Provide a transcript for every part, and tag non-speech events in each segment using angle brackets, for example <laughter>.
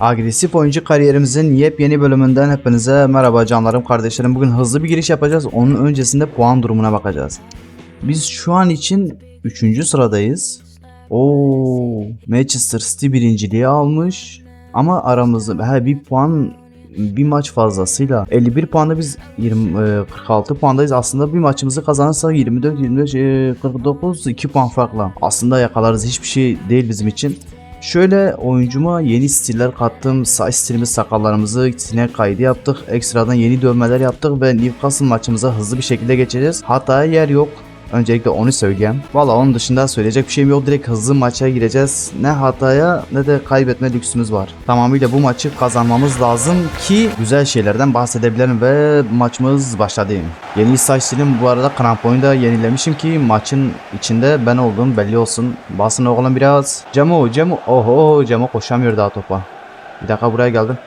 Agresif oyuncu kariyerimizin yepyeni bölümünden hepinize merhaba canlarım kardeşlerim. Bugün hızlı bir giriş yapacağız. Onun öncesinde puan durumuna bakacağız. Biz şu an için 3. sıradayız. Oo, Manchester City birinciliği almış. Ama aramızda he, bir puan bir maç fazlasıyla 51 puanda biz 20 e, 46 puandayız. Aslında bir maçımızı kazanırsak 24 25 e, 49 2 puan farkla. Aslında yakalarız hiçbir şey değil bizim için. Şöyle oyuncuma yeni stiller kattım. Saç stilimiz sakallarımızı sinek kaydı yaptık. Ekstradan yeni dövmeler yaptık ve Newcastle maçımıza hızlı bir şekilde geçeceğiz. Hataya yer yok. Öncelikle onu söyleyeyim. Valla onun dışında söyleyecek bir şeyim yok. Direkt hızlı maça gireceğiz. Ne hataya ne de kaybetme lüksümüz var. Tamamıyla bu maçı kazanmamız lazım ki güzel şeylerden bahsedebilirim ve maçımız başladı. Yeni saç stilim bu arada kramponu da yenilemişim ki maçın içinde ben olduğum belli olsun. Basın oğlum biraz. Cemo, Cemo. Oho, Cemo koşamıyor daha topa. Bir dakika buraya geldim.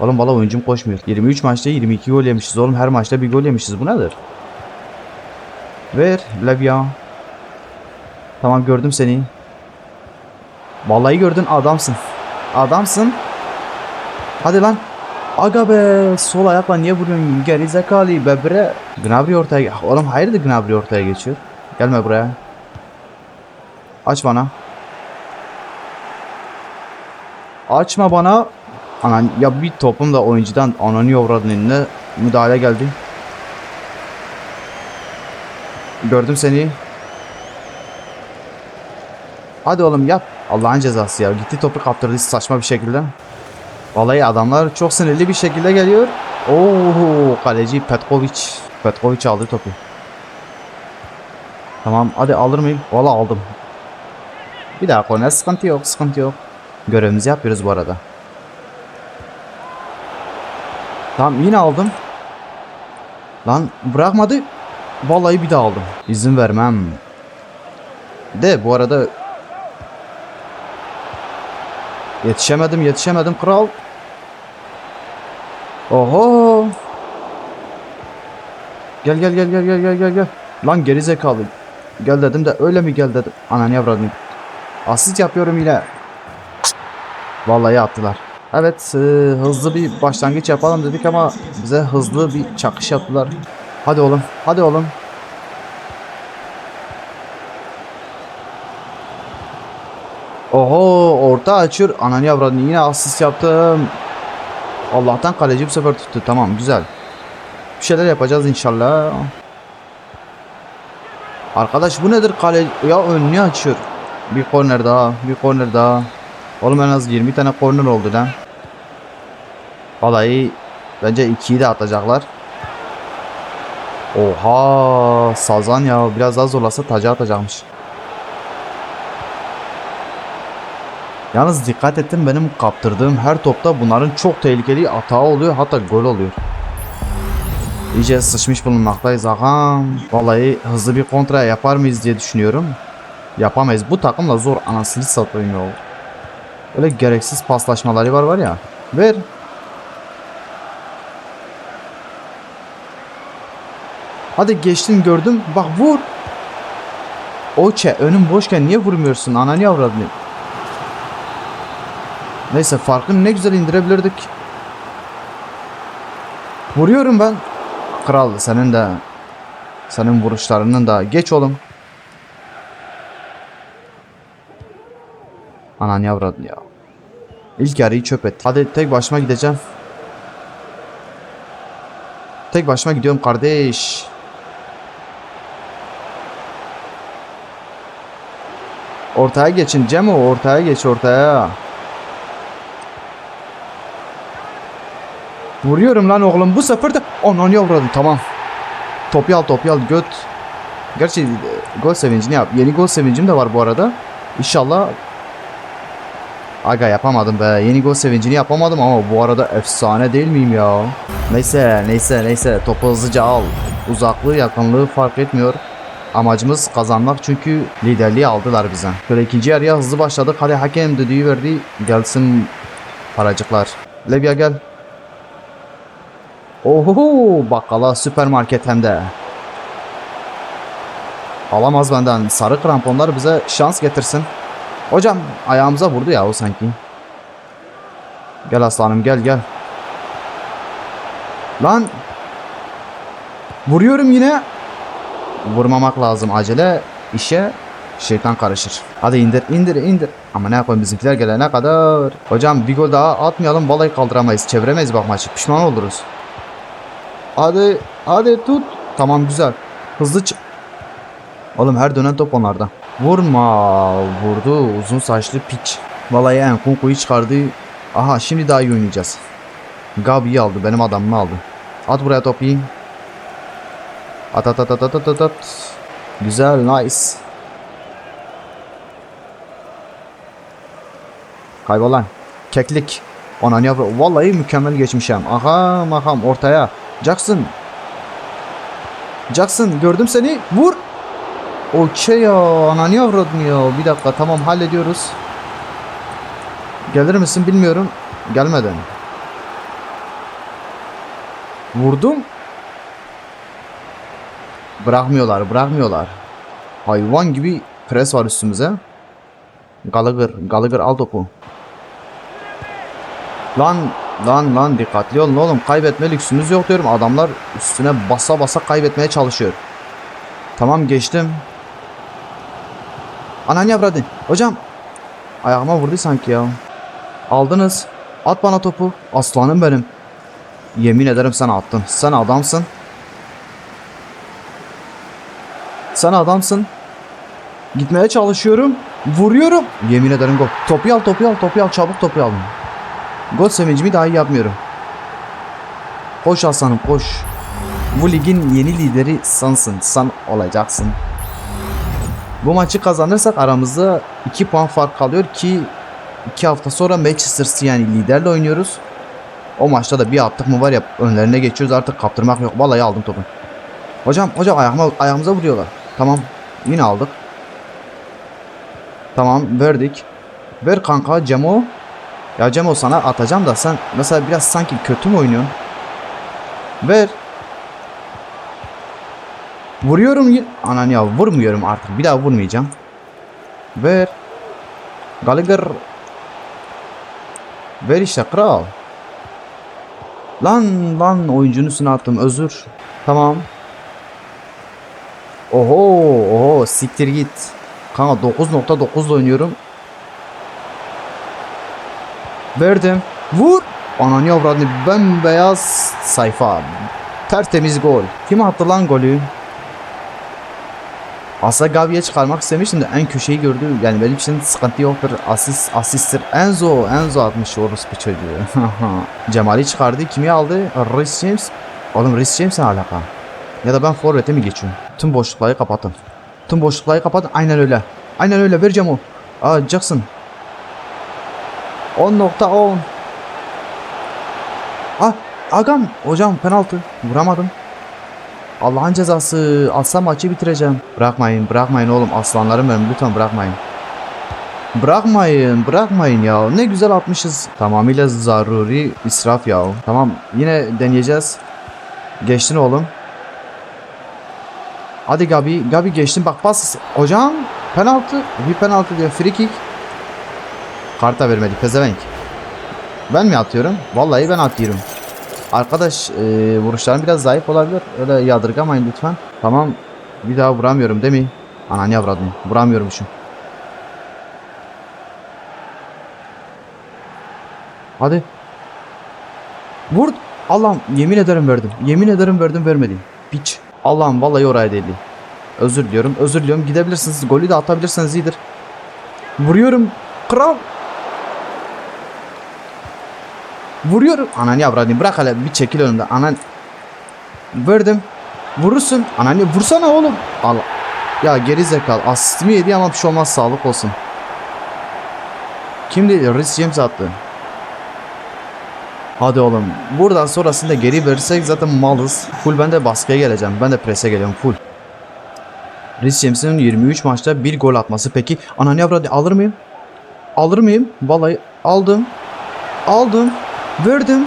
Oğlum valla oyuncum koşmuyor. 23 maçta 22 gol yemişiz oğlum. Her maçta bir gol yemişiz. Bu nedir? Ver Levya. Tamam gördüm seni. Vallahi gördün adamsın. Adamsın. Hadi lan. Aga be sol ayakla niye vuruyorsun geri zekalı bebre. Gnabry ortaya Oğlum hayırdır Gnabry ortaya geçiyor. Gelme buraya. Aç bana. Açma bana. Anan ya bir topum da oyuncudan ananı yavradın eline müdahale geldi. Gördüm seni. Hadi oğlum yap. Allah'ın cezası ya. Gitti topu kaptırdı saçma bir şekilde. Vallahi adamlar çok sinirli bir şekilde geliyor. Oo kaleci Petkovic. Petkovic aldı topu. Tamam hadi alır mıyım? Valla aldım. Bir daha korner sıkıntı yok sıkıntı yok. Görevimizi yapıyoruz bu arada. Tamam yine aldım. Lan bırakmadı. Vallahi bir daha aldım. İzin vermem. De bu arada Yetişemedim yetişemedim kral. Oho. Gel gel gel gel gel gel gel. Lan geri zekalı. Gel dedim de öyle mi gel dedim. Ananı yavradım. Asist yapıyorum yine. Vallahi attılar. Evet e, hızlı bir başlangıç yapalım dedik ama bize hızlı bir çakış yaptılar. Hadi oğlum hadi oğlum. Oho orta açıyor. Ananı yavradını yine asist yaptım. Allah'tan kaleci bu sefer tuttu. Tamam güzel. Bir şeyler yapacağız inşallah. Arkadaş bu nedir kale? Ya önünü açıyor. Bir korner daha. Bir korner daha. Oğlum en az 20 tane korner oldu lan. Vallahi bence 2'yi de atacaklar. Oha Sazan ya biraz daha zorlasa taca atacakmış. Yalnız dikkat ettim benim kaptırdığım her topta bunların çok tehlikeli atağı oluyor hatta gol oluyor. İyice sıçmış bulunmaktayız ağam. Vallahi hızlı bir kontra yapar mıyız diye düşünüyorum. Yapamayız. Bu takımla zor anasını satayım ya. Öyle gereksiz paslaşmaları var var ya. Ver. Hadi geçtin gördüm. Bak vur. Oçe önüm boşken niye vurmuyorsun? Ananı yavradını. Neyse farkını ne güzel indirebilirdik. Vuruyorum ben. Kral senin de senin vuruşlarının da geç oğlum. Anan yavradın ya. İlk yarıyı çöp et. Hadi tek başıma gideceğim. Tek başıma gidiyorum kardeş. Ortaya geçin Cemo ortaya geç ortaya. Vuruyorum lan oğlum bu sefer de anan yavrum tamam. Topu al topu al göt. Gerçi e, gol sevincini yap. Yeni gol sevincim de var bu arada. İnşallah Aga yapamadım be. Yeni gol sevincini yapamadım ama bu arada efsane değil miyim ya? Neyse neyse neyse topu hızlıca al. Uzaklığı yakınlığı fark etmiyor. Amacımız kazanmak çünkü liderliği aldılar bize. Böyle ikinci yarıya hızlı başladık. Hadi hakem düdüğü verdi. Gelsin paracıklar. Levya gel. Oho bakkala süpermarket hem de. Alamaz benden. Sarı kramponlar bize şans getirsin. Hocam ayağımıza vurdu ya o sanki. Gel aslanım gel gel. Lan. Vuruyorum yine. Vurmamak lazım acele. işe şeytan karışır. Hadi indir indir indir. Ama ne yapalım bizimkiler gelene kadar. Hocam bir gol daha atmayalım vallahi kaldıramayız. Çeviremeyiz bak maçı. Pişman oluruz. Hadi hadi tut. Tamam güzel. Hızlı ç- Oğlum her dönen top onlarda. Vurma. Vurdu. Uzun saçlı piç. Vallahi Enkunku'yu çıkardı. Aha şimdi daha iyi oynayacağız. Gabi'yi aldı. Benim adamımı aldı. At buraya topu. At at at at at at at. Güzel nice. Kaybolan. Keklik. Anan yavru. Vallahi mükemmel geçmişim. Aha makam ortaya. Jackson. Jackson gördüm seni. Vur. Okey ya. Anan yavrum ya. Bir dakika tamam hallediyoruz. Gelir misin bilmiyorum. Gelmeden. Vurdum. Bırakmıyorlar, bırakmıyorlar. Hayvan gibi pres var üstümüze. Gallagher, Gallagher al topu. Lan, lan, lan dikkatli olun oğlum. Kaybetme lüksümüz yok diyorum. Adamlar üstüne basa basa kaybetmeye çalışıyor. Tamam geçtim. Anan yavradın. Hocam. Ayağıma vurdu sanki ya. Aldınız. At bana topu. Aslanım benim. Yemin ederim sen attın. Sen adamsın. Sen adamsın. Gitmeye çalışıyorum. Vuruyorum. Yemin ederim gol. Topu al topu al topu al çabuk topu al. Gol sevincimi daha iyi yapmıyorum. Koş aslanım koş. Bu ligin yeni lideri sensin. Sen olacaksın. Bu maçı kazanırsak aramızda 2 puan fark kalıyor ki 2 hafta sonra Manchester City yani liderle oynuyoruz. O maçta da bir attık mı var ya önlerine geçiyoruz artık kaptırmak yok. Vallahi aldım topu. Hocam hocam ayağıma, ayağımıza vuruyorlar. Tamam yine aldık. Tamam verdik. Ver kanka Cemo. Ya Cemo sana atacağım da sen mesela biraz sanki kötü mü oynuyorsun? Ver. Vuruyorum. Anan ya vurmuyorum artık. Bir daha vurmayacağım. Ver. Gallagher. Ver işte kral. Lan lan oyuncunun üstüne attım özür. Tamam. Oho oho siktir git. Kanka 9.9 oynuyorum. Verdim. Vur. Ananı avradını bembeyaz sayfa. Tertemiz gol. Kim attı lan golü? Aslında Gavi'ye çıkarmak istemiştim de en köşeyi gördü. Yani benim için sıkıntı yoktur. Asist, asisttir. Enzo, Enzo atmış orospu çocuğu. <laughs> Cemal'i çıkardı. Kimi aldı? Rhys James. Oğlum Rhys James ne alaka? Ya da ben forvete mi geçiyorum? Tüm boşlukları kapatın. Tüm boşlukları kapatın. Aynen öyle. Aynen öyle. Vereceğim o. Aa Jackson. 10.10. Ah agam. Hocam penaltı. Vuramadım. Allah'ın cezası. Alsam maçı bitireceğim. Bırakmayın. Bırakmayın oğlum. Aslanlarım benim. Lütfen bırakmayın. Bırakmayın. Bırakmayın ya. Ne güzel atmışız. Tamamıyla zaruri israf ya. Tamam. Yine deneyeceğiz. Geçtin oğlum. Hadi Gabi. Gabi geçtin. Bak pas. Hocam. Penaltı. Bir penaltı diyor. Free kick. Karta vermedi. Pezevenk. Ben mi atıyorum? Vallahi ben atıyorum. Arkadaş e, vuruşlarım biraz zayıf olabilir. Öyle yadırgamayın lütfen. Tamam. Bir daha vuramıyorum değil mi? Ananı yavradım. Vuramıyormuşum. Hadi. Vur. Allah'ım yemin ederim verdim. Yemin ederim verdim vermedim. Piç. Allah'ım vallahi oraya değil. Özür diliyorum. Özür diliyorum. Gidebilirsiniz. Golü de atabilirseniz iyidir. Vuruyorum. Kral. Vuruyorum. Ananı yavradım. Bırak hele bir çekil önümde. Anan. Verdim. Vurursun. Ananı vursana oğlum. Allah. Ya geri zekalı. Asistimi yedi ama bir şey olmaz. Sağlık olsun. Kimdi? Rhys James attı. Hadi oğlum. Buradan sonrasında geri verirsek zaten malız. Full ben de baskıya geleceğim. Ben de prese geliyorum full. Rhys James'in 23 maçta bir gol atması. Peki ananı yavradı alır mıyım? Alır mıyım? Vallahi aldım. Aldım. Verdim.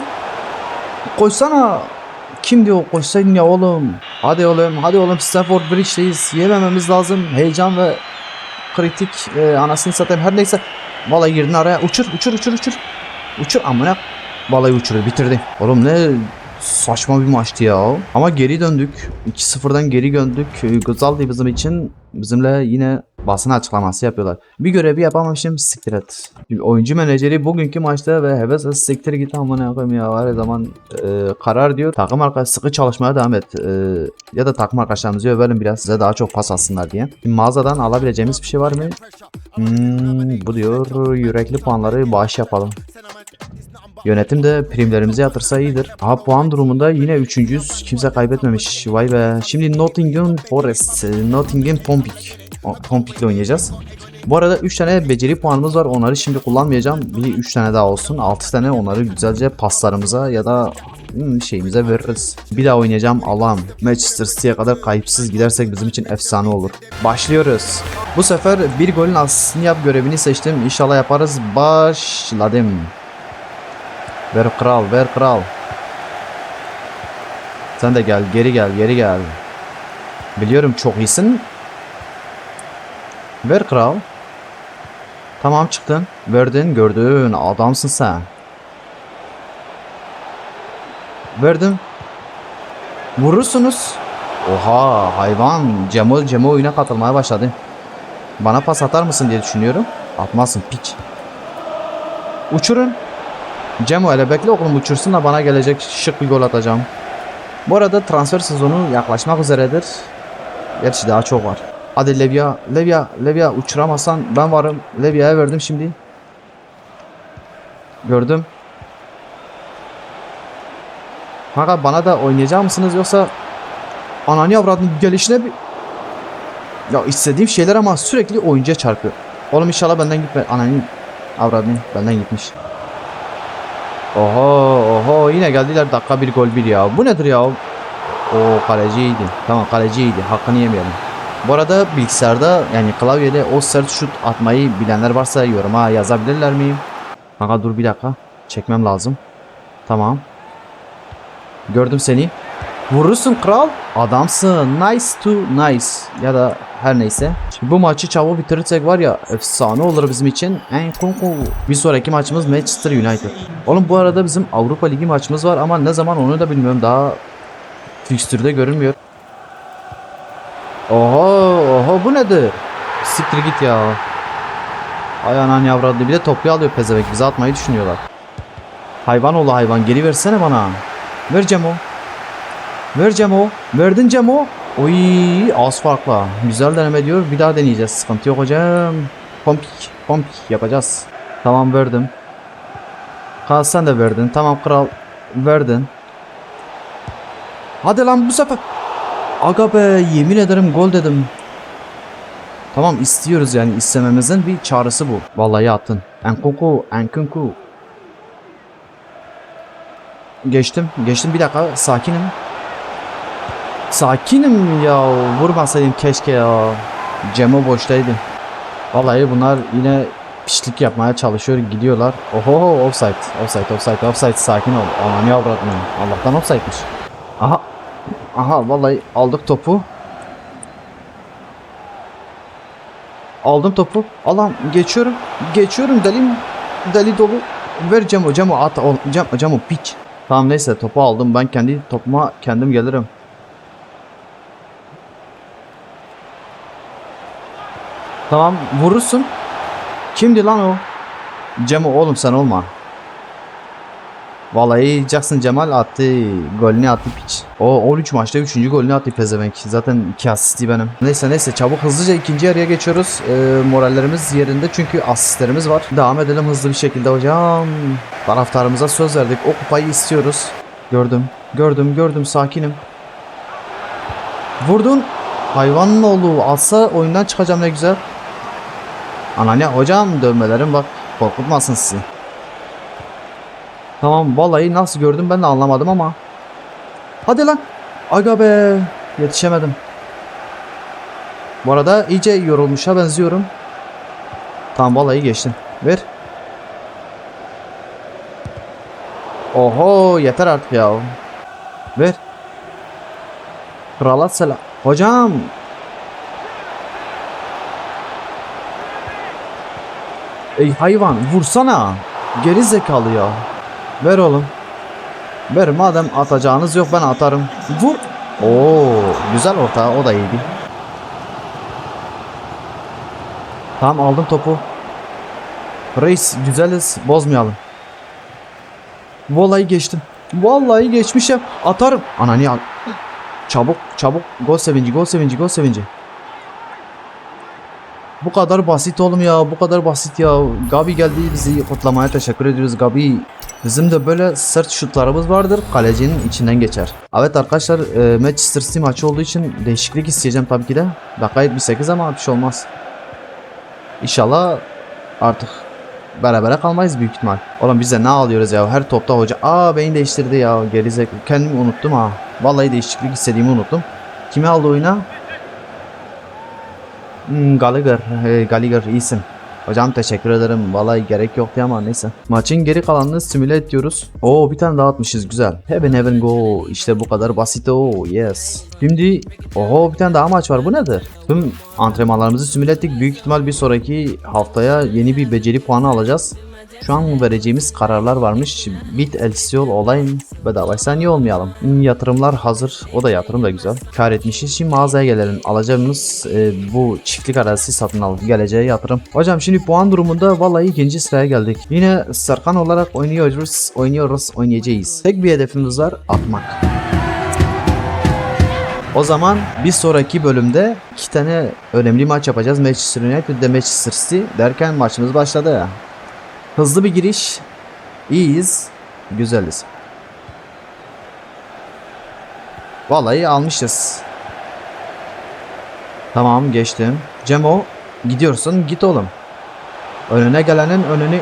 Koysana. Kimdi o? Koysaydın ya oğlum. Hadi oğlum. Hadi oğlum. Stafford Bridge'deyiz. Yemememiz lazım. Heyecan ve kritik e, anasını satayım. Her neyse. Vallahi girdin araya. Uçur uçur uçur uçur. Uçur amına. Vallahi uçurdu bitirdi. Oğlum ne saçma bir maçtı ya. Ama geri döndük. 2-0'dan geri döndük. Güzeldi bizim için. Bizimle yine basın açıklaması yapıyorlar. Bir görevi yapamamışım siktir et. Oyuncu menajeri bugünkü maçta ve heves siktir git amına koyayım ya her zaman e, karar diyor. Takım arkadaşı sıkı çalışmaya devam et. E, ya da takım arkadaşlarımızı övelim biraz size daha çok pas atsınlar diye. Mağazadan alabileceğimiz bir şey var mı? Hmm, bu diyor yürekli puanları bağış yapalım. Yönetim de primlerimizi yatırsa iyidir. Aha puan durumunda yine üçüncüyüz. Kimse kaybetmemiş. Vay be. Şimdi Nottingham Forest, e, Nottingham Pompik. Pompik'le oynayacağız. Bu arada 3 tane beceri puanımız var. Onları şimdi kullanmayacağım. Bir 3 tane daha olsun. 6 tane onları güzelce paslarımıza ya da hmm, şeyimize veririz. Bir daha oynayacağım. Allah'ım. Manchester City'ye kadar kayıpsız gidersek bizim için efsane olur. Başlıyoruz. Bu sefer bir golün aslını yap görevini seçtim. İnşallah yaparız. Başladım. Ver kral, ver kral. Sen de gel, geri gel, geri gel. Biliyorum çok iyisin. Ver kral. Tamam çıktın. Verdin, gördün. Adamsın sen. Verdim. Vurursunuz. Oha hayvan. Cemo, Cemo oyuna katılmaya başladı. Bana pas atar mısın diye düşünüyorum. Atmazsın piç. Uçurun. Cemo hele bekle oğlum uçursun da bana gelecek şık bir gol atacağım. Bu arada transfer sezonu yaklaşmak üzeredir. Gerçi daha çok var. Hadi Levya, Levya, Levya uçuramazsan ben varım. Levya'ya verdim şimdi. Gördüm. Kanka bana da oynayacak mısınız yoksa anani avradın gelişine bir... Ya istediğim şeyler ama sürekli oyuncuya çarpıyor. Oğlum inşallah benden gitme. Anani avradın benden gitmiş. Oho oho yine geldiler dakika bir gol bir ya. Bu nedir ya? O kaleci iyiydi. Tamam kaleci iyiydi. Hakkını yemeyelim. Bu arada bilgisayarda yani klavyede o sert şut atmayı bilenler varsa yoruma yazabilirler miyim? Kanka dur bir dakika. Çekmem lazım. Tamam. Gördüm seni. Vurursun kral. Adamsın. Nice to nice. Ya da her neyse. Şimdi bu maçı çabuk bitirirsek var ya efsane olur bizim için. En konku. Bir sonraki maçımız Manchester United. Oğlum bu arada bizim Avrupa Ligi maçımız var ama ne zaman onu da bilmiyorum. Daha fikstürde görünmüyor. Oho oho bu nedir? Siktir git ya. Ay anan yavradı. Bir de toplu alıyor pezevenk. Bize atmayı düşünüyorlar. Hayvan oğlu hayvan. Geri versene bana. Ver Cemo. Ver Cemo. Verdin Cemo. Oy az farkla. Güzel deneme diyor. Bir daha deneyeceğiz. Sıkıntı yok hocam. Pompik. Pompik yapacağız. Tamam verdim. Ha sen de verdin. Tamam kral. Verdin. Hadi lan bu sefer. Aga be yemin ederim gol dedim. Tamam istiyoruz yani istememizin bir çağrısı bu. Vallahi attın. Enkunku, Enkunku. Geçtim, geçtim bir dakika sakinim. Sakinim ya vurmasaydım keşke ya. Cemo boştaydı. Vallahi bunlar yine pişlik yapmaya çalışıyor gidiyorlar. Oho offside, offside, offside, offside sakin ol. Ananı avradını. Allah'tan offside'miş. Aha. Aha vallahi aldık topu. Aldım topu. Allah'ım geçiyorum. Geçiyorum delim. Deli dolu. Ver Cemo. Cemo at. Cemo, Cemo piç. Tamam neyse topu aldım. Ben kendi topuma kendim gelirim. Tamam vurursun. Kimdi lan o? Cemo oğlum sen olma. Vallahi Jackson Cemal attı. Golünü attı piç. O 13 maçta 3. golünü attı pezevenk. Zaten 2 asisti benim. Neyse neyse çabuk hızlıca ikinci yarıya geçiyoruz. Ee, morallerimiz yerinde çünkü asistlerimiz var. Devam edelim hızlı bir şekilde hocam. Taraftarımıza söz verdik. O kupayı istiyoruz. Gördüm. Gördüm gördüm sakinim. Vurdun. Hayvanın oğlu alsa oyundan çıkacağım ne güzel. Anane hocam dövmelerim bak korkutmasın sizi. Tamam vallahi nasıl gördüm ben de anlamadım ama. Hadi lan. Aga be. Yetişemedim. Bu arada iyice yorulmuşa benziyorum. Tamam vallahi geçtim. Ver. Oho yeter artık ya. Ver. Krala selam. Hocam. Ey hayvan vursana. Geri zekalı ya. Ver oğlum. Ver madem atacağınız yok ben atarım. Vur. Oo, güzel orta o da iyiydi. Tamam aldım topu. Reis güzeliz bozmayalım. Vallahi geçtim. Vallahi geçmişim. Atarım. Ananı al. Çabuk çabuk. Gol sevinci gol sevinci gol sevinci. Bu kadar basit oğlum ya. Bu kadar basit ya. Gabi geldi bizi kutlamaya teşekkür ediyoruz Gabi. Bizim de böyle sert şutlarımız vardır. Kalecinin içinden geçer. Evet arkadaşlar e, Manchester City maçı olduğu için değişiklik isteyeceğim tabii ki de. Dakika 78 ama bir şey olmaz. İnşallah artık berabere kalmayız büyük ihtimal. Oğlum biz de ne alıyoruz ya her topta hoca. Aa beni değiştirdi ya gerizek. Kendimi unuttum ha. Vallahi değişiklik istediğimi unuttum. Kimi aldı oyuna? Hmm, Gallagher. Hey, Gallagher iyisin. Hocam teşekkür ederim. Vallahi gerek yoktu ama neyse. Maçın geri kalanını simüle ediyoruz. Oo bir tane daha atmışız güzel. Heaven heaven go. İşte bu kadar basit o. Yes. Şimdi oho bir tane daha maç var. Bu nedir? Tüm antrenmanlarımızı simüle ettik. Büyük ihtimal bir sonraki haftaya yeni bir beceri puanı alacağız. Şu an vereceğimiz kararlar varmış. Bit elsiyon olayım bedavaysa niye olmayalım? Hmm, yatırımlar hazır. O da yatırım da güzel. Kar etmişiz. Şimdi mağazaya gelelim. Alacağımız e, bu çiftlik arazisi satın alalım. Geleceğe yatırım. Hocam şimdi puan durumunda vallahi ikinci sıraya geldik. Yine Serkan olarak oynuyoruz. Oynuyoruz. Oynayacağız. Tek bir hedefimiz var. Atmak. O zaman bir sonraki bölümde iki tane önemli maç yapacağız. Manchester United ve Manchester City derken maçımız başladı. Hızlı bir giriş. İyiyiz. Güzeliz. Vallahi almışız. Tamam geçtim. Cemo gidiyorsun git oğlum. Önüne gelenin önünü...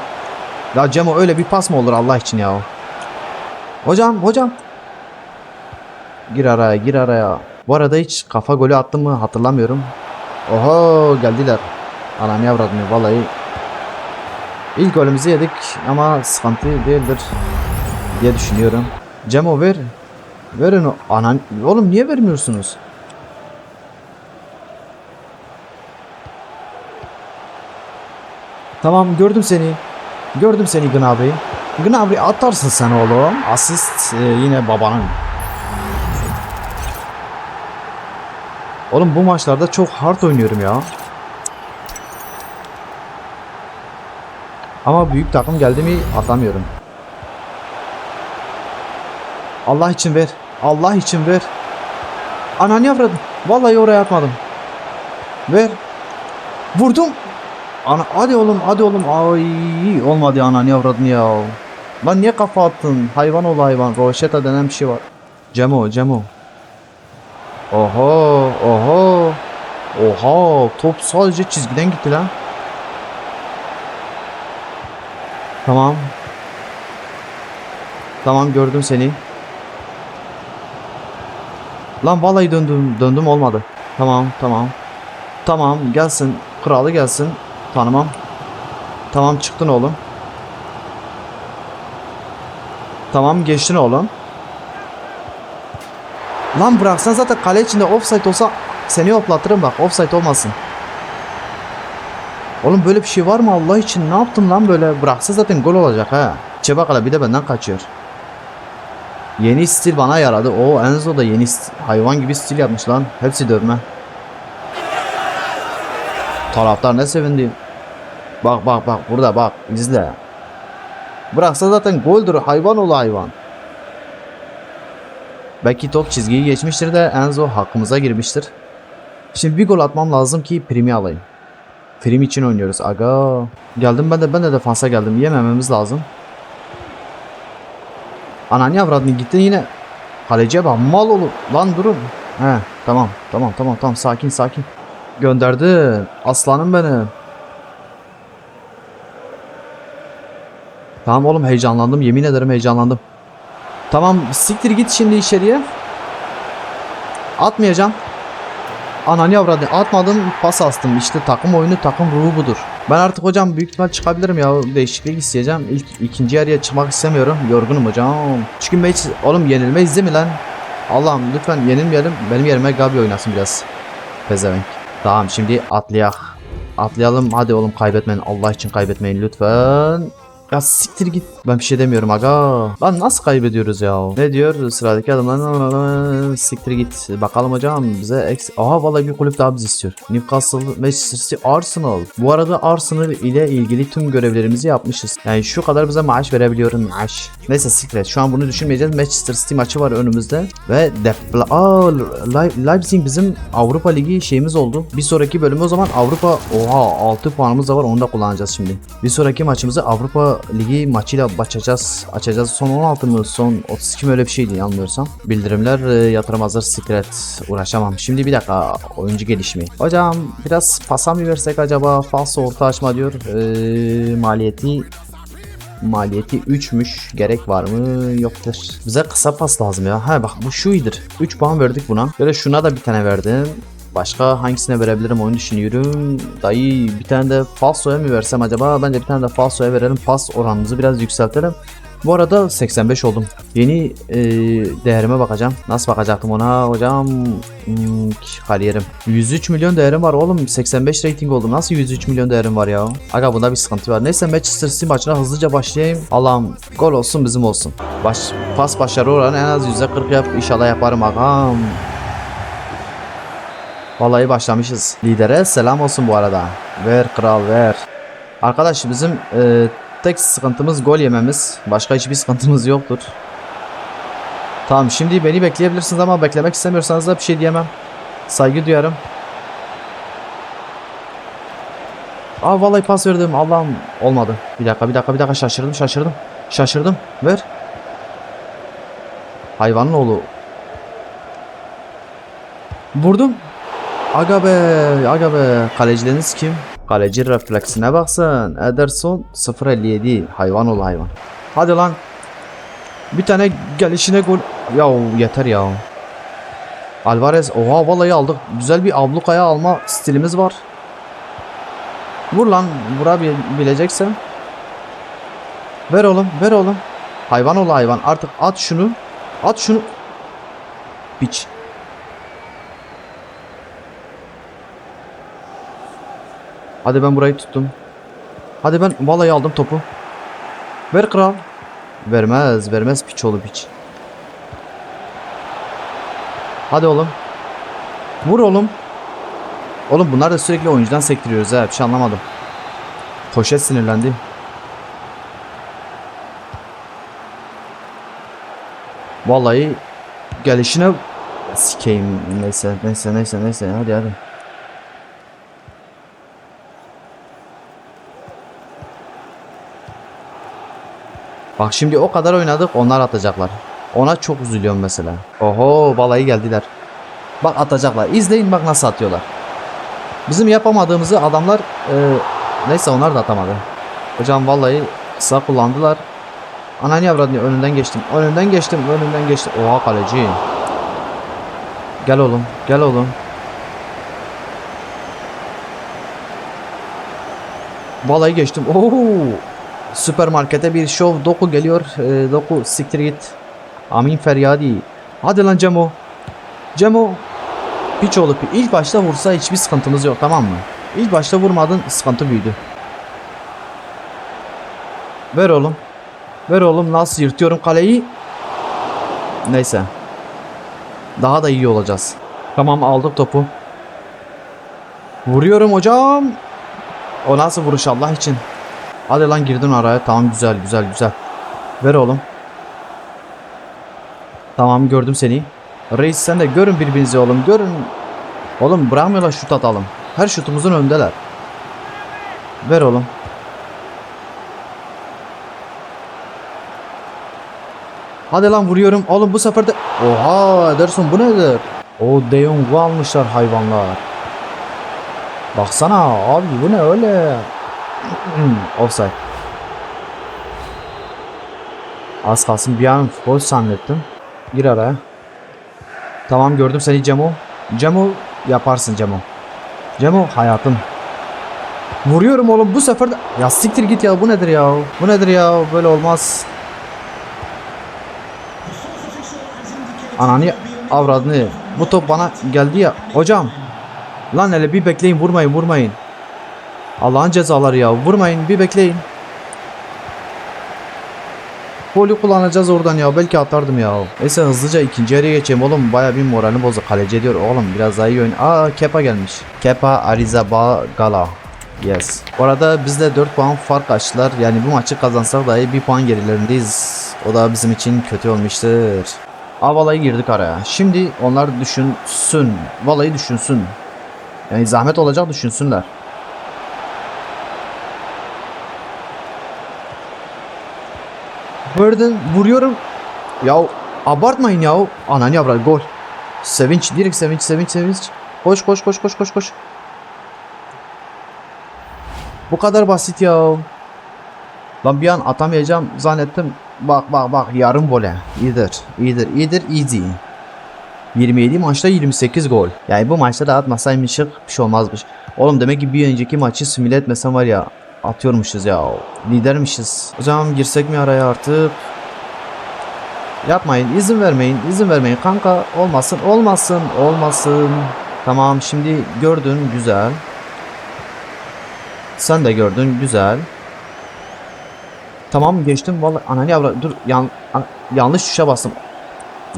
Ya Cemo öyle bir pas mı olur Allah için ya? Hocam hocam. Gir araya gir araya. Bu arada hiç kafa golü attım mı hatırlamıyorum. Oho geldiler. Anam yavradım vallahi İlk golümüzü yedik ama sıkıntı değildir diye düşünüyorum. Cemo ver. Verin o. Anan. Oğlum niye vermiyorsunuz? Tamam gördüm seni. Gördüm seni Gnabry. Gnabry atarsın sen oğlum. Asist e, yine babanın. Oğlum bu maçlarda çok hard oynuyorum ya. Ama büyük takım geldi mi atamıyorum. Allah için ver. Allah için ver. Ananı yavradım. Vallahi oraya atmadım. Ver. Vurdum. Ana, hadi oğlum hadi oğlum. Ay olmadı ananı yavradım ya. Lan niye kafa attın? Hayvan ol hayvan. Roşeta denen bir şey var. Cemo Cemo. Oho oho. Oha top sadece çizgiden gitti lan. Tamam. Tamam gördüm seni. Lan vallahi döndüm döndüm olmadı. Tamam tamam. Tamam gelsin kralı gelsin. Tanımam. Tamam çıktın oğlum. Tamam geçtin oğlum. Lan bıraksan zaten kale içinde offside olsa seni hoplatırım bak offside olmasın. Oğlum böyle bir şey var mı Allah için? Ne yaptın lan böyle? Bıraksa zaten gol olacak ha. Çebakala bir de benden kaçıyor. Yeni stil bana yaradı. O Enzo da yeni hayvan gibi stil yapmış lan. Hepsi dövme. Taraftar ne sevindi. Bak bak bak burada bak izle. Bıraksa zaten goldür hayvan ol hayvan. Belki top çizgiyi geçmiştir de Enzo hakkımıza girmiştir. Şimdi bir gol atmam lazım ki primi alayım. Prim için oynuyoruz aga. Geldim ben de ben de defansa geldim. Yemememiz lazım. Ananı avradını gittin yine. Kaleciye bak mal olur. Lan durun. He tamam tamam tamam tamam sakin sakin. Gönderdi. Aslanım benim. Tamam oğlum heyecanlandım. Yemin ederim heyecanlandım. Tamam siktir git şimdi içeriye. Atmayacağım. Ananı yavradı atmadım pas astım işte takım oyunu takım ruhu budur. Ben artık hocam büyük ihtimal çıkabilirim ya değişiklik isteyeceğim. İlk ikinci yarıya çıkmak istemiyorum. Yorgunum hocam. Çünkü maç oğlum yenilmeyiz değil mi lan? Allah'ım lütfen yenilmeyelim. Benim yerime Gabi oynasın biraz. Pezevenk. Tamam şimdi atlayak. Atlayalım hadi oğlum kaybetmeyin. Allah için kaybetmeyin lütfen. Ya siktir git. Ben bir şey demiyorum aga. Lan nasıl kaybediyoruz ya? Ne diyor sıradaki adamlar? Siktir git. Bakalım hocam bize eksi... Aha vallahi bir kulüp daha bizi istiyor. Newcastle, Manchester City, Arsenal. Bu arada Arsenal ile ilgili tüm görevlerimizi yapmışız. Yani şu kadar bize maaş verebiliyorum maaş. Neyse siktir. Şu an bunu düşünmeyeceğiz. Manchester City maçı var önümüzde. Ve depla... Aa, Le- Leipzig bizim Avrupa Ligi şeyimiz oldu. Bir sonraki bölümü o zaman Avrupa... Oha 6 puanımız da var onu da kullanacağız şimdi. Bir sonraki maçımızı Avrupa Ligi maçıyla açacağız. Açacağız. Son 16 mı? Son 32 mi öyle bir şeydi yanılmıyorsam. Bildirimler e, yatırım hazır sikret. Uğraşamam. Şimdi bir dakika oyuncu gelişimi. Hocam biraz pasa mı versek acaba? Falso orta açma diyor. Ee, maliyeti maliyeti 3'müş. Gerek var mı? Yoktur. Bize kısa pas lazım ya. Ha bak bu şuydur. 3 puan verdik buna. Böyle şuna da bir tane verdim. Başka hangisine verebilirim onu düşünüyorum. Dayı bir tane de falsoya mı versem acaba? Bence bir tane de falsoya verelim. Pas oranımızı biraz yükseltelim. Bu arada 85 oldum. Yeni e, değerime bakacağım. Nasıl bakacaktım ona hocam? Hmm, kariyerim. 103 milyon değerim var oğlum. 85 rating oldum. Nasıl 103 milyon değerim var ya? Aga bunda bir sıkıntı var. Neyse Manchester City maçına hızlıca başlayayım. Allah'ım gol olsun bizim olsun. Baş, pas başarı oranı en az %40 yap. İnşallah yaparım agam. Vallahi başlamışız. Lidere selam olsun bu arada. Ver kral ver. Arkadaş bizim e, tek sıkıntımız gol yememiz. Başka hiçbir sıkıntımız yoktur. Tamam şimdi beni bekleyebilirsiniz ama beklemek istemiyorsanız da bir şey diyemem. Saygı duyarım. Aa vallahi pas verdim. Allah'ım olmadı. Bir dakika bir dakika bir dakika şaşırdım şaşırdım. Şaşırdım. Ver. Hayvanın oğlu. Vurdum. Aga be, aga be. Kalecileriniz kim? Kaleci refleksine baksın. Ederson 0.57. Hayvan ol hayvan. Hadi lan. Bir tane gelişine gol. Ya yeter ya. Alvarez. Oha vallahi aldık. Güzel bir ablukaya alma stilimiz var. Vur lan. Vurabileceksen. Ver oğlum. Ver oğlum. Hayvan ol hayvan. Artık at şunu. At şunu. Piç. Hadi ben burayı tuttum. Hadi ben vallahi aldım topu. Ver kral. Vermez, vermez piç oğlu piç. Hadi oğlum. Vur oğlum. Oğlum bunlar da sürekli oyuncudan sektiriyoruz ha. Bir şey anlamadım. Poşet sinirlendi. Vallahi gelişine sikeyim neyse neyse neyse neyse hadi hadi. Bak şimdi o kadar oynadık onlar atacaklar. Ona çok üzülüyorum mesela. Oho balayı geldiler. Bak atacaklar. İzleyin bak nasıl atıyorlar. Bizim yapamadığımızı adamlar e, neyse onlar da atamadı. Hocam vallahi kısa kullandılar. Ananı yavradını önünden geçtim. Önünden geçtim. Önünden geçtim. Oha kaleci. Gel oğlum. Gel oğlum. Vallahi geçtim. Oo. Süpermarkete bir şov Doku geliyor. Ee, Doku siktir. Amin feryadi. Hadi lan Cemo. Cemo. Piç olup ilk başta vursa hiçbir sıkıntımız yok tamam mı? İlk başta vurmadın sıkıntı büyüdü. Ver oğlum. Ver oğlum nasıl yırtıyorum kaleyi. Neyse. Daha da iyi olacağız. Tamam aldık topu. Vuruyorum hocam. O nasıl vuruş Allah için. Hadi lan girdin araya. Tamam güzel güzel güzel. Ver oğlum. Tamam gördüm seni. Reis sen de görün birbirinizi oğlum görün. Oğlum bırakmıyorlar şut atalım. Her şutumuzun öndeler. Ver oğlum. Hadi lan vuruyorum. Oğlum bu sefer de... Oha Ederson bu nedir? O De Jong'u almışlar hayvanlar. Baksana abi bu ne öyle? Offside. Az kalsın bir an gol zannettim. Gir araya. Tamam gördüm seni Cemo. Cemo yaparsın Cemo. Cemo hayatım. Vuruyorum oğlum bu sefer de... Ya siktir git ya bu nedir ya? Bu nedir ya? Böyle olmaz. Ananı avradını. Bu top bana geldi ya. Hocam. Lan hele bir bekleyin vurmayın vurmayın. Allah'ın cezaları ya. Vurmayın bir bekleyin. Golü kullanacağız oradan ya. Belki atardım ya. Neyse hızlıca ikinci yarıya geçeyim oğlum. Baya bir morali bozuk. Kaleci diyor oğlum biraz daha iyi oyun. Aa Kepa gelmiş. Kepa Arizabala. Yes. Bu arada bizde 4 puan fark açtılar. Yani bu maçı kazansak dahi 1 puan gerilerindeyiz. O da bizim için kötü olmuştur. Aa vallahi girdik araya. Şimdi onlar düşünsün. Vallahi düşünsün. Yani zahmet olacak düşünsünler. Burden vuruyorum. Ya abartmayın ya. Ananı yavrum gol. Sevinç direkt sevinç sevinç sevinç. Koş koş koş koş koş koş. Bu kadar basit ya. Lan bir an atamayacağım zannettim. Bak bak bak yarım gole. İyidir. iyidir iyidir easy. 27 maçta 28 gol. Yani bu maçta da atmasaymışık bir şey olmazmış. Oğlum demek ki bir önceki maçı simüle etmesem var ya atıyormuşuz ya. Lidermişiz. Zaman girsek mi araya artık? Yapmayın, izin vermeyin, izin vermeyin kanka. Olmasın, olmasın, olmasın. Tamam, şimdi gördün, güzel. Sen de gördün, güzel. Tamam geçtim vallahi ananı yavru dur yan, an- yanlış tuşa bastım.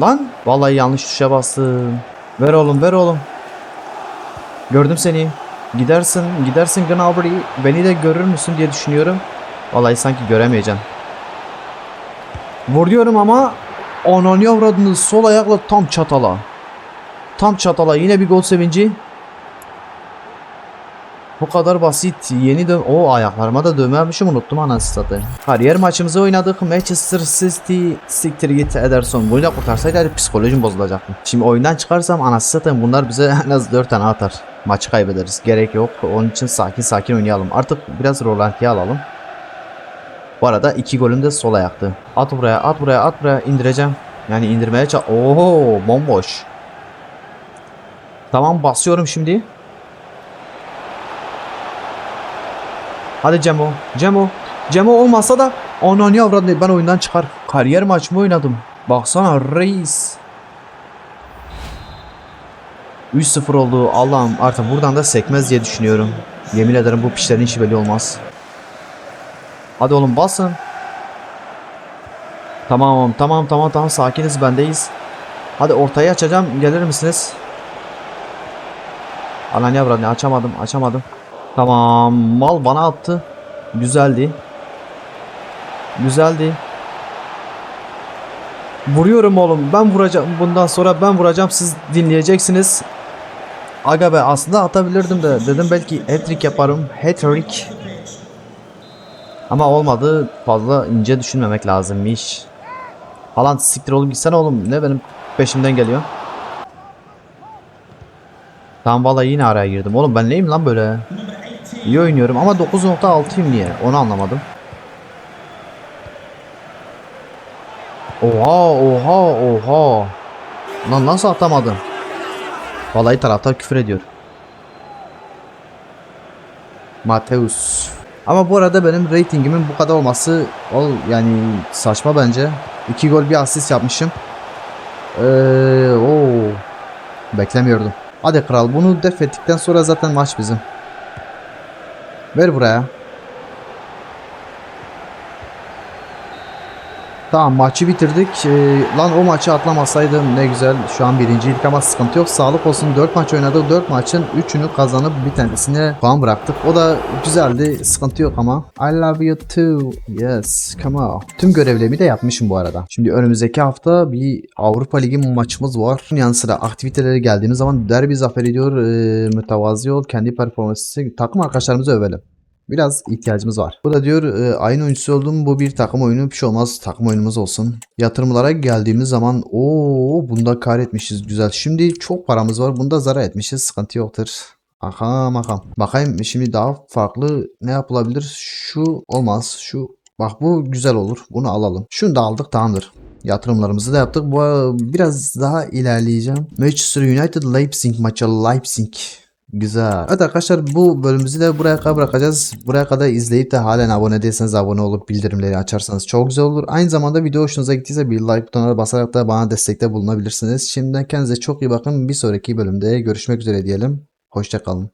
Lan vallahi yanlış tuşa bastım. Ver oğlum ver oğlum. Gördüm seni. Gidersin gidersin Gnabry. Beni de görür müsün diye düşünüyorum. Vallahi sanki göremeyeceğim. Vuruyorum ama ananı yavradını sol ayakla tam çatala. Tam çatala yine bir gol sevinci. Bu kadar basit. Yeni dö o ayaklarıma da dövmemişim unuttum anasını satayım. Kariyer maçımızı oynadık. Manchester City siktir git Ederson. Bunu kurtarsaydı hadi psikolojim bozulacaktı. Şimdi oyundan çıkarsam anasını satayım bunlar bize <laughs> en az 4 tane atar. Maçı kaybederiz. Gerek yok. Onun için sakin sakin oynayalım. Artık biraz rolantiye alalım. Bu arada iki golüm de sol ayaktı. At buraya, at buraya, at buraya indireceğim. Yani indirmeye çal... Oho, bomboş. Tamam basıyorum şimdi. Hadi Cemo. Cemo. Cemo olmasa da ananı avradını ben oyundan çıkar. Kariyer maçımı oynadım. Baksana reis. 3-0 oldu. Allah'ım artık buradan da sekmez diye düşünüyorum. Yemin ederim bu pişlerin işi belli olmaz. Hadi oğlum basın. Tamam tamam tamam tamam sakiniz bendeyiz. Hadi ortayı açacağım gelir misiniz? Anan yavrum açamadım açamadım. Tamam mal bana attı. Güzeldi. Güzeldi. Vuruyorum oğlum ben vuracağım bundan sonra ben vuracağım siz dinleyeceksiniz. Aga be aslında atabilirdim de dedim belki hat-trick yaparım. Hat-trick. Ama olmadı. Fazla ince düşünmemek lazımmış. Haaland siktir oğlum gitsene oğlum. Ne benim peşimden geliyor. Tamam vallahi yine araya girdim. Oğlum ben neyim lan böyle? İyi oynuyorum ama 9.6'yım niye? Onu anlamadım. Oha oha oha. Lan nasıl atamadım? Vallahi taraftar küfür ediyor. Mateus. Ama bu arada benim ratingimin bu kadar olması ol yani saçma bence. 2 gol bir asist yapmışım. Ee, oo. Beklemiyordum. Hadi kral bunu def ettikten sonra zaten maç bizim. Ver buraya. Tamam maçı bitirdik. Ee, lan o maçı atlamasaydım ne güzel. Şu an birinciydik ama sıkıntı yok. Sağlık olsun 4 maç oynadık. 4 maçın 3'ünü kazanıp bir tanesine puan bıraktık. O da güzeldi. Sıkıntı yok ama. I love you too. Yes. Come on. Tüm görevlerimi de yapmışım bu arada. Şimdi önümüzdeki hafta bir Avrupa Ligi maçımız var. Bunun yanı sıra aktivitelere geldiğimiz zaman derbi zafer ediyor. Ee, mütevazi ol. Kendi performansı. Takım arkadaşlarımızı övelim. Biraz ihtiyacımız var. Bu da diyor e, aynı oyuncusu oldum bu bir takım oyunu bir şey olmaz takım oyunumuz olsun. Yatırımlara geldiğimiz zaman o bunda kar etmişiz güzel. Şimdi çok paramız var bunda zarar etmişiz sıkıntı yoktur. Aha makam. Bakayım şimdi daha farklı ne yapılabilir? Şu olmaz. Şu bak bu güzel olur. Bunu alalım. Şunu da aldık tamamdır. Yatırımlarımızı da yaptık. Bu biraz daha ilerleyeceğim. Manchester United Leipzig maçı Leipzig. Güzel. Evet arkadaşlar bu bölümümüzü de buraya kadar bırakacağız. Buraya kadar izleyip de halen abone değilseniz abone olup bildirimleri açarsanız çok güzel olur. Aynı zamanda video hoşunuza gittiyse bir like butonuna basarak da bana destekte bulunabilirsiniz. Şimdiden kendinize çok iyi bakın. Bir sonraki bölümde görüşmek üzere diyelim. Hoşçakalın.